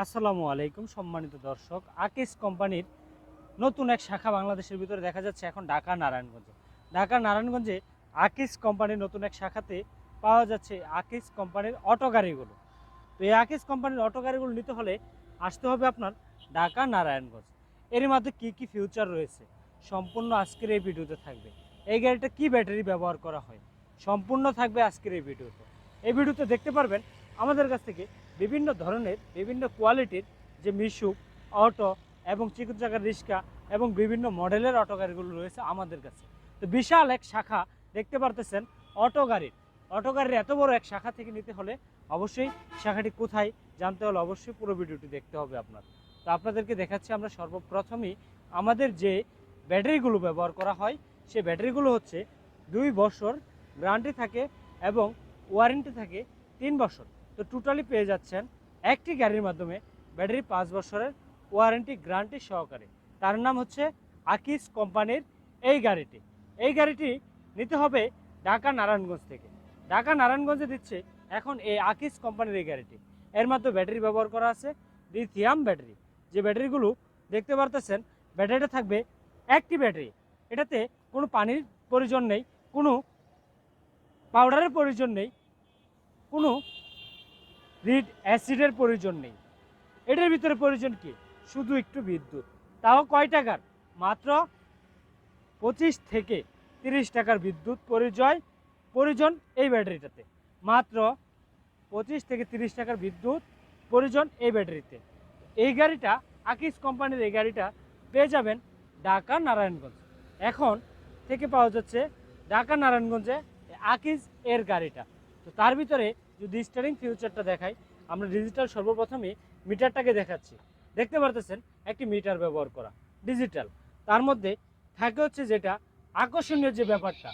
আসসালামু আলাইকুম, সম্মানিত দর্শক। আকিস কোম্পানির নতুন এক শাখা বাংলাদেশের ভিতরে দেখা যাচ্ছে এখন ঢাকা নারায়ণগঞ্জে। ঢাকা নারায়ণগঞ্জে আকিস কোম্পানির নতুন এক শাখাতে পাওয়া যাচ্ছে আকিস কোম্পানির অটো গাড়িগুলো। তো এই আকিস কোম্পানির অটো গাড়িগুলো নিতে হলে আসতে হবে আপনার ঢাকা নারায়ণগঞ্জ। এর মধ্যে কি কি ফিউচার রয়েছে? সম্পূর্ণ আজকের এই ভিডিওতে থাকবে। এই গাড়িটা কি ব্যাটারি ব্যবহার করা হয়? সম্পূর্ণ থাকবে আজকের এই ভিডিওতে। এই ভিডিওতে দেখতে পারবেন আমাদের কাছ থেকে বিভিন্ন ধরনের, বিভিন্ন কোয়ালিটির যে মিশুক, অটো এবং চিকুন চাকার রিক্সা এবং বিভিন্ন মডেলের অটো গাড়িগুলো রয়েছে আমাদের কাছে। তো বিশাল এক শাখা দেখতে পারতেছেন অটো গাড়ির। অটো গাড়ির এত বড় এক শাখা থেকে নিতে হলে অবশ্যই শাখাটি কোথায় জানতে হলে অবশ্যই পুরো ভিডিওটি দেখতে হবে আপনার। তো আপনাদেরকে দেখাচ্ছি আমরা সর্বপ্রথমই আমাদের যে ব্যাটারিগুলো ব্যবহার করা হয়, সে ব্যাটারিগুলো হচ্ছে দুই বছর গ্যারান্টি থাকে এবং ওয়ারেন্টি থাকে তিন বছর। তো টোটালি পেয়ে যাচ্ছেন একটি গাড়ির মাধ্যমে ব্যাটারি পাঁচ বছরের ওয়ারেন্টি গ্যারান্টি সহকারে। তার নাম হচ্ছে আকিস কোম্পানির এই গাড়িটি। এই গাড়িটি নিতে হবে ঢাকা নারায়ণগঞ্জ থেকে। ঢাকা নারায়ণগঞ্জে দিচ্ছে এখন এই আকিস কোম্পানির এই গাড়িটি। এর মাধ্যমে ব্যাটারি ব্যবহার করা আছে লিথিয়াম ব্যাটারি যে ব্যাটারিগুলো দেখতে পারতেছেন ব্যাটারিটা থাকবে একটি ব্যাটারি এটাতে কোনো পানির প্রয়োজন নেই, কোনো পাউডারের প্রয়োজন নেই, কোনো রিড অ্যাসিডের প্রয়োজন নেই। এটার ভিতরে প্রয়োজন কি? শুধু একটু বিদ্যুৎ। তাও কয় টাকার? মাত্র পঁচিশ থেকে তিরিশ টাকার বিদ্যুৎ পরিচয়, প্রয়োজন এই ব্যাটারিটাতে। মাত্র পঁচিশ থেকে তিরিশ টাকার বিদ্যুৎ, প্রয়োজন এই ব্যাটারিতে। এই গাড়িটা, আকিস কোম্পানির এই গাড়িটা পেয়ে যাবেন ঢাকা নারায়ণগঞ্জ। এখন থেকে পাওয়া যাচ্ছে ঢাকা নারায়ণগঞ্জে আকিস এর গাড়িটা। তো তার ভিতরে যদি স্টারিং ফিউচারটা দেখাই আমরা ডিজিটাল সর্বপ্রথমে মিটারটাকে দেখাচ্ছি। দেখতে পারতেছেন, একটি মিটার ব্যবহার করা ডিজিটাল তার মধ্যে থাকে হচ্ছে যেটা, আকর্ষণীয় যে ব্যাপারটা,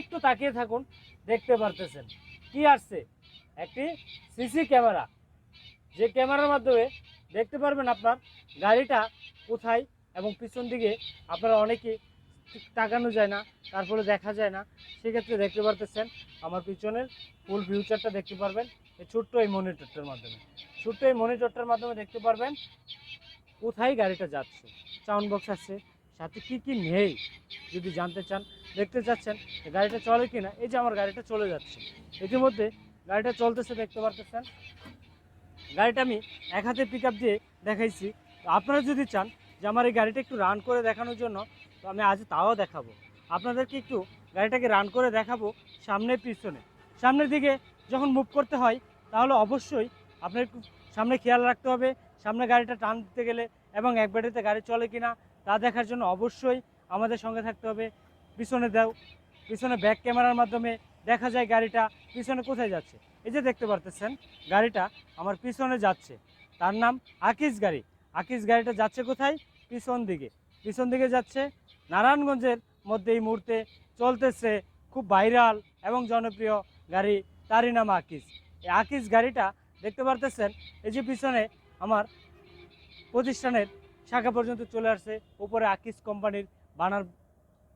একটু তাকিয়ে থাকুন, দেখতে পারতেছেন। কি আসছে? একটি সিসি ক্যামেরা যে ক্যামেরার মাধ্যমে দেখতে পারবেন আপনার গাড়িটা কোথায় এবং পিছন দিকে আপনারা অনেকে তাকানো যায় না, তারপরে দেখা যায় না। সেক্ষেত্রে দেখতে পারতেছেন, আমার পিছনের ফুল ফিউচারটা দেখতে পারবেন, এই ছোট্ট এই মনিটরটার মাধ্যমে। ছোট্ট এই মনিটরটার মাধ্যমে দেখতে পারবেন, কোথায় গাড়িটা যাচ্ছে সাউন্ড বক্স আছে, সাথে কি কি নেই, যদি জানতে চান, দেখতে চাচ্ছেন গাড়িটা চলে কি না এই যে আমার গাড়িটা চলে যাচ্ছে। ইতিমধ্যে গাড়িটা চলতেছে, দেখতে পারতেছেন। গাড়িটা আমি এক হাতে পিক দিয়ে দেখাইছি। আপনারা যদি চান যে আমার এই গাড়িটা একটু রান করে দেখানোর জন্য তো আমি আজ তাও দেখাবো। আপনাদেরকে একটু গাড়িটাকে রান করে দেখাবো সামনে পিছনে। সামনের দিকে যখন মুভ করতে হয়, তাহলে অবশ্যই আপনার একটু সামনে খেয়াল রাখতে হবে, সামনে গাড়িটা টান দিতে গেলে এবং এক ব্যাটারিতে গাড়ি চলে কিনা, তা দেখার জন্য অবশ্যই আমাদের সঙ্গে থাকতে হবে। পিছনে দাও, পিছনে ব্যাক ক্যামেরার মাধ্যমে দেখা যায় গাড়িটা পিছনে কোথায় যাচ্ছে। এই যে দেখতে পারতেছেন, গাড়িটা আমার পিছনে যাচ্ছে। তার নাম আকিস গাড়ি। আকিস গাড়িটা যাচ্ছে কোথায়? পিছন দিকে। পিছন দিকে যাচ্ছে নারায়ণগঞ্জের মধ্যে এই মুহূর্তে চলতেছে খুব ভাইরাল এবং জনপ্রিয় গাড়ি তারই নাম আকিস। এই আকিস গাড়িটা দেখতে পারতেছেন, এই যে পিছনে আমার প্রতিষ্ঠানের শাখা পর্যন্ত চলে আসছে, উপরে আকিস কোম্পানির বানার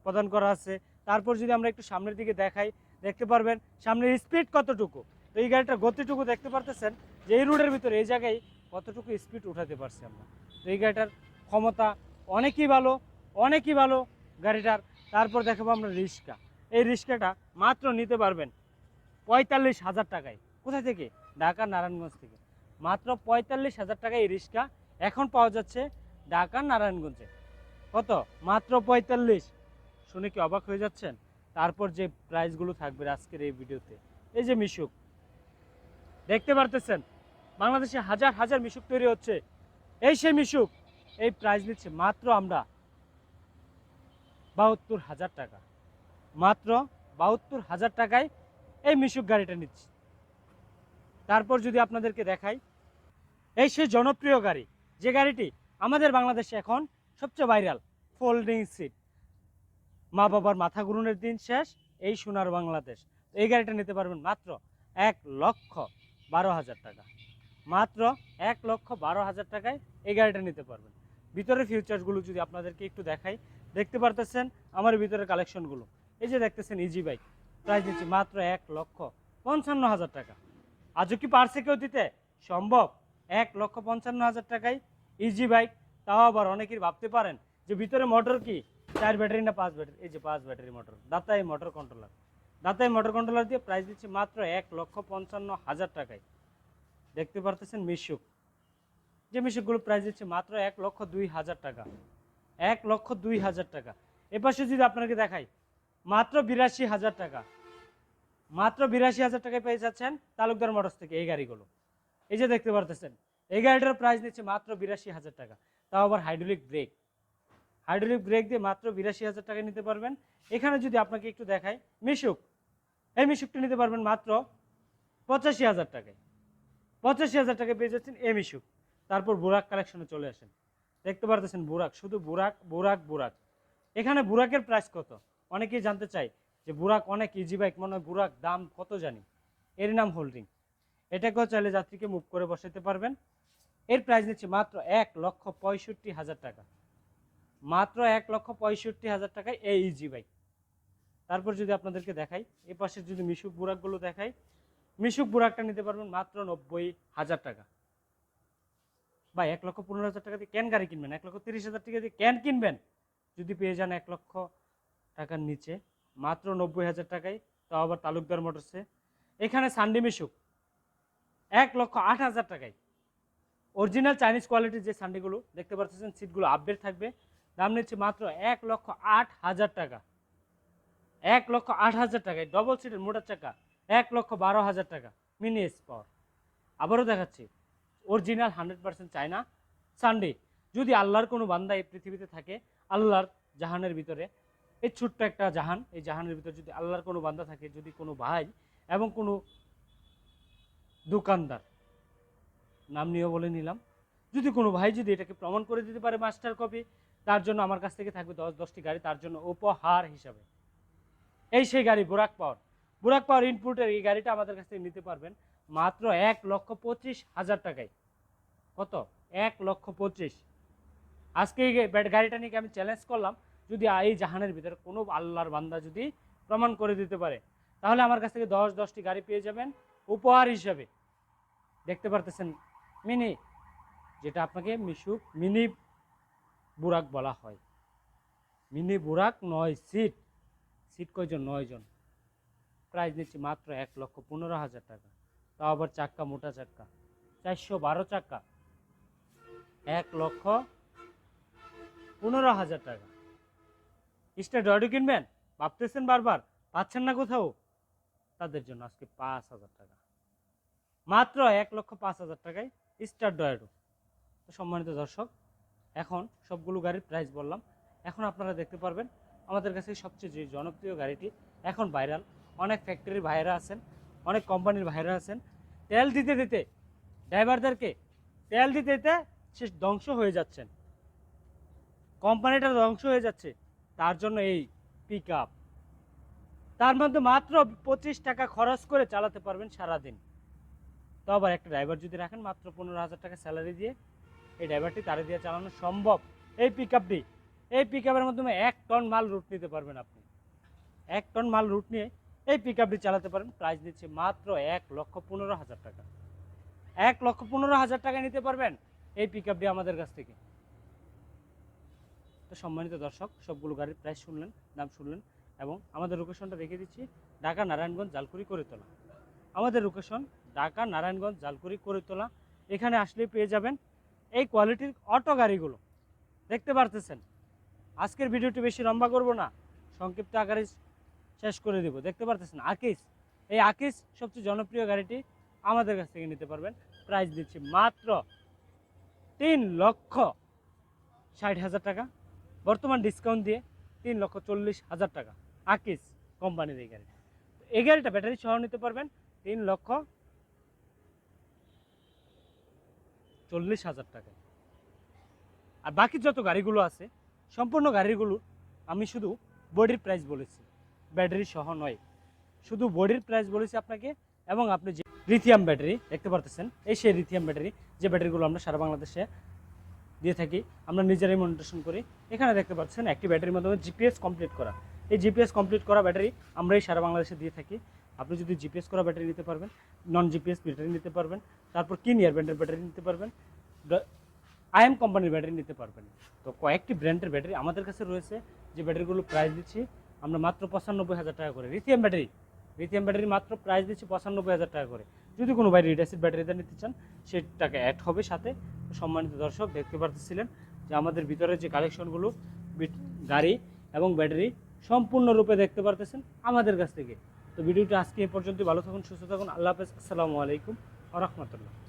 প্রদান করা আছে। তারপর যদি আমরা একটু সামনের দিকে দেখাই, দেখতে পারবেন সামনের স্পিড কতটুকু? তো এই গাড়িটার গতিটুকু দেখতে পারতেছেন যে এই রোডের ভিতরে, এই জায়গায় কতটুকু স্পিড উঠাতে পারছি আমরা। তো এই গাড়িটার ক্ষমতা অনেকই ভালো অনেকই ভালো গাড়িটার। তারপর দেখাবো আমরা রিক্সা। এই রিক্সাটা মাত্র নিতে পারবেন পঁয়তাল্লিশ হাজার টাকায়। কোথায় থেকে? ঢাকা, নারায়ণগঞ্জ থেকে। মাত্র পঁয়তাল্লিশ হাজার টাকায় এই রিক্সা এখন পাওয়া যাচ্ছে ঢাকা, নারায়ণগঞ্জে। কত? মাত্র পঁয়তাল্লিশ। শুনে কি অবাক হয়ে যাচ্ছেন? তারপর যে প্রাইসগুলো থাকবে আজকের এই ভিডিওতে। এই যে মিশুক। দেখতে পারতেছেন? বাংলাদেশে হাজার হাজার মিশুক তৈরি হচ্ছে। এই সেই মিশুক। এই প্রাইস নিচ্ছে মাত্র আমরা বাহাত্তর হাজার টাকা। মাত্র বাহাত্তর হাজার টাকায় এই মিশুক গাড়িটা নিচ্ছি। তারপর যদি আপনাদেরকে দেখাই, এই সেই জনপ্রিয় গাড়ি, যে গাড়িটি আমাদের বাংলাদেশে এখন সবচেয়ে ভাইরাল ফোল্ডিং সিট মা বাবার মাথা ঘুরনের দিন শেষ, এই সোনার বাংলাদেশ। এই গাড়িটা নিতে পারবেন মাত্র এক লক্ষ বারো হাজার টাকা। মাত্র এক লক্ষ বারো হাজার টাকায় এই গাড়িটা নিতে পারবেন। ভিতরের ফিউচারসগুলো যদি আপনাদেরকে একটু দেখাই দেখতে পারতেছেন আমার ভিতরের কালেকশনগুলো। এই যে দেখতেছেন ইজি বাইক প্রাইস দিচ্ছি মাত্র এক লক্ষ পঞ্চান্ন হাজার টাকা। আজও কি পারছে কেউ দিতে? সম্ভব। এক লক্ষ পঞ্চান্ন হাজার টাকায় ইজি বাইক তাও আবার অনেকেই ভাবতে পারেন যে ভিতরে মোটর কি? চার ব্যাটারি না পাঁচ ব্যাটারি এই যে পাঁচ ব্যাটারি মোটর দাতাই মোটর কন্ট্রোলার দাতাই মোটর কন্ট্রোলার দিয়ে প্রাইস দিচ্ছি মাত্র এক লক্ষ পঞ্চান্ন হাজার টাকায়। দেখতে পারতেছেন মিশুক যে মিশুকগুলো প্রাইস দিচ্ছে মাত্র এক লক্ষ দুই হাজার টাকা। এক লক্ষ দুই হাজার টাকা। এপাশে যদি আপনাকে দেখাই, মাত্র বিরাশি হাজার টাকা। মাত্র বিরাশি হাজার টাকায় পেয়ে যাচ্ছেন তালুকদার মোটরস থেকে এই গাড়িগুলো। এই যে দেখতে পারতেছেন, এই গাড়িটার প্রাইস নিচ্ছে মাত্র বিরাশি হাজার টাকা। তাও আবার হাইড্রোলিক ব্রেক হাইড্রোলিক ব্রেক দিয়ে মাত্র বিরাশি হাজার টাকা নিতে পারবেন। এখানে যদি আপনাকে একটু দেখাই, মিশুক। এই মিশুকটা নিতে পারবেন মাত্র পঁচাশি হাজার টাকায়। পঁচাশি হাজার টাকায় পেয়ে যাচ্ছেন এ মিশুক। তারপর বোরাক কালেকশনে চলে আসেন। দেখতে পারতেছেন বুরাক, শুধু বুরাক বুরাক বুরাক। এখানে বুরাকের প্রাইস কত? অনেকেই জানতে চাই যে বুরাক অনেক ইজি বাইক মনে হয় বুরাক দাম কত জানি। এর নাম হোল্ডিং এটাকেও চাইলে যাত্রীকে মুভ করে বসাতে পারবেন। এর প্রাইস নিচ্ছে মাত্র এক লক্ষ পঁয়ষট্টি হাজার টাকা। মাত্র এক লক্ষ পঁয়ষট্টি হাজার টাকায় এই ইজি বাইক তারপর যদি আপনাদেরকে দেখাই, এ পাশে যদি মিশুক বুরাকগুলো দেখাই, মিশুক বুরাকটা নিতে পারবেন মাত্র নব্বই হাজার টাকা। বা এক লক্ষ পনেরো হাজার টাকা দিয়ে ক্যান গাড়ি কিনবেন, এক লক্ষ তিরিশ হাজার টাকা দিয়ে ক্যান কিনবেন। যদি পেয়ে যান এক লক্ষ টাকার নিচে, মাত্র নব্বই হাজার টাকায়, তাও আবার তালুকদার মোটরসে এখানে সানডে মিশুক এক লক্ষ আট হাজার টাকায়। অরিজিনাল চাইনিজ কোয়ালিটির যে সানডেগুলো দেখতে পাচ্ছেন সিটগুলো আপডেট থাকবে। দাম নিচ্ছে মাত্র এক লক্ষ আট হাজার টাকা। এক লক্ষ আট হাজার টাকায় ডবল সিটের মোটর চাকা, এক লক্ষ বারো হাজার টাকা মিনি পাওয়ার আবারও দেখাচ্ছি original hundred percent China. Sunday, যদি আল্লাহর কোনো বান্দা এই পৃথিবীতে থাকে, আল্লাহর জাহানের ভিতরে, এই ছোট্ট একটা জাহান, এই জাহানের ভিতরে যদি আল্লাহর কোনো বান্দা থাকে, যদি কোনো ভাই এবং কোনো দোকানদার, নাম নিয়েও বলে নিলাম, যদি কোনো ভাই যদি এটাকে প্রমাণ করে দিতে পারে মাস্টার কপি, তার জন্য আমার কাছ থেকে থাকবে দশ, দশটি গাড়ি, তার জন্য উপহার হিসাবে। এই সেই গাড়ি বুরাক পাওয়ার বুরাক পাওয়ার ইনপুটের এই গাড়িটা আমাদের কাছ থেকে নিতে পারবেন। মাত্র এক লক্ষ পঁচিশ হাজার টাকায়। কত? এক লক্ষ পঁচিশ। আজকে এই গাড়িটা নিয়ে আমি চ্যালেঞ্জ করলাম? যদি এই জাহানের ভিতরে কোনো আল্লাহর বান্দা যদি প্রমাণ করে দিতে পারে, তাহলে আমার কাছ থেকে দশ দশটি গাড়ি পেয়ে যাবেন উপহার হিসাবে। দেখতে পারতেছেন মিনি, যেটা আপনাকে মিশুক মিনি বুরাক বলা হয়। মিনি বুরাক নয়, সিট। সিট কয়জন? নয় জন প্রাইস নিচ্ছি মাত্র এক লক্ষ পনেরো হাজার টাকা। তাও আবার চাক্কা, মোটা চাক্কা। চারশো বারো চাক্কা। এক লক্ষ পনেরো হাজার টাকা। স্টার ডয়ডো কিনবেন ভাবতেছেন বারবার, পাচ্ছেন না কোথাও? তাদের জন্য আজকে পাঁচ হাজার টাকা। মাত্র এক লক্ষ পাঁচ হাজার টাকায় স্টার ডয়েডো। সম্মানিত দর্শক, এখন সবগুলো গাড়ির প্রাইস বললাম। এখন আপনারা দেখতে পারবেন, আমাদের কাছে সবচেয়ে যে জনপ্রিয় গাড়িটি এখন ভাইরাল অনেক ফ্যাক্টরির ভাইরা আছেন অনেক কোম্পানির ভাইরা আছেন। তেল দিতে দিতে ড্রাইভারদেরকে তেল দিতে দিতে সে ধ্বংস হয়ে যাচ্ছেন। কোম্পানিটা ধ্বংস হয়ে যাচ্ছে, তার জন্য এই পিক আপ তার মধ্যে মাত্র পঁচিশ টাকা খরচ করে চালাতে পারবেন সারাদিন। তো আবার একটা ড্রাইভার যদি রাখেন, মাত্র পনেরো হাজার টাকা স্যালারি দিয়ে এই ড্রাইভারটি তারে দিয়ে চালানো সম্ভব। এই পিক আপটি এই পিক আপের মাধ্যমে এক টন মাল রুট নিতে পারবেন আপনি। এক টন মাল রুট নিয়ে এই পিক আপটি চালাতে পারেন। প্রাইস দিচ্ছে মাত্র এক লক্ষ পনেরো হাজার টাকা। এক লক্ষ পনেরো হাজার টাকা নিতে পারবেন এই পিক আপটি আমাদের কাছ থেকে। তো সম্মানিত দর্শক, সবগুলো গাড়ির প্রাইস শুনলেন, দাম শুনলেন এবং আমাদের লোকেশনটা দেখে দিচ্ছি, ঢাকা নারায়ণগঞ্জ জালকুড়ি করে তোলা আমাদের লোকেশন ঢাকা নারায়ণগঞ্জ জালকুড়ি করে তোলা এখানে আসলেই পেয়ে যাবেন এই কোয়ালিটির অটো গাড়িগুলো। দেখতে পারতেছেন? আজকের ভিডিওটি বেশি লম্বা করব না। সংক্ষিপ্ত আকারে শেষ করে দেব। দেখতে পারতেছেন, আকিস। এই আকিস সবচেয়ে জনপ্রিয় গাড়িটি আমাদের কাছ থেকে নিতে পারবেন। প্রাইস দিচ্ছি মাত্র তিন লক্ষ ষাট হাজার টাকা। বর্তমান ডিসকাউন্ট দিয়ে তিন লক্ষ চল্লিশ হাজার টাকা। আকিস কোম্পানির এই গাড়ি এই গাড়িটা ব্যাটারি সহ নিতে পারবেন তিন লক্ষ চল্লিশ হাজার টাকা। আর বাকি যত গাড়িগুলো আছে, সম্পূর্ণ গাড়িগুলো আমি শুধু বডির প্রাইস বলেছি। ব্যাটারি সহ নয়। শুধু বডির প্রাইস বলেছি আপনাকে এবং আপনি যে লিথিয়াম ব্যাটারি দেখতে পারতেছেন, এই সেই লিথিয়াম ব্যাটারি যে ব্যাটারিগুলো আমরা সারা বাংলাদেশে দিয়ে থাকি, আমরা নিজেরাই মনিটেশন করি। এখানে দেখতে পাচ্ছেন একটি ব্যাটারির মাধ্যমে জিপিএস কমপ্লিট করা। এই জিপিএস কমপ্লিট করা ব্যাটারি আমরাই সারা বাংলাদেশে দিয়ে থাকি। আপনি যদি জিপিএস করা ব্যাটারি নিতে পারবেন নন জিপিএস ব্যাটারি নিতে পারবেন, তারপর কিনিয়ার ব্র্যান্ডের ব্যাটারি নিতে পারবেন আইএম কোম্পানির ব্যাটারি নিতে পারবেন। তো কয়েকটি ব্র্যান্ডের ব্যাটারি আমাদের কাছে রয়েছে, যে ব্যাটারিগুলো প্রাইস দিচ্ছি আমরা মাত্র পঁচানব্বই হাজার টাকা করে। লিথিয়াম ব্যাটারি লিথিয়াম ব্যাটারি মাত্র প্রাইস দিচ্ছি পঁচানব্বই হাজার টাকা করে। যদি কোনো ভাই রিড অ্যাসিড ব্যাটারিটা নিতে চান, সেটাকে অ্যাড হবে সাথে। সম্মানিত দর্শক, দেখতে পারতেছিলেন যে আমাদের ভিতরে যে কালেকশনগুলো গাড়ি এবং ব্যাটারি সম্পূর্ণরূপে দেখতে পারতেছেন আমাদের কাছ থেকে। তো ভিডিওটা আজকে এ পর্যন্ত ভালো থাকুন, সুস্থ থাকুন। আল্লাহ হাফেজ। আসসালামু আলাইকুম আ রহমতুল্লাহ।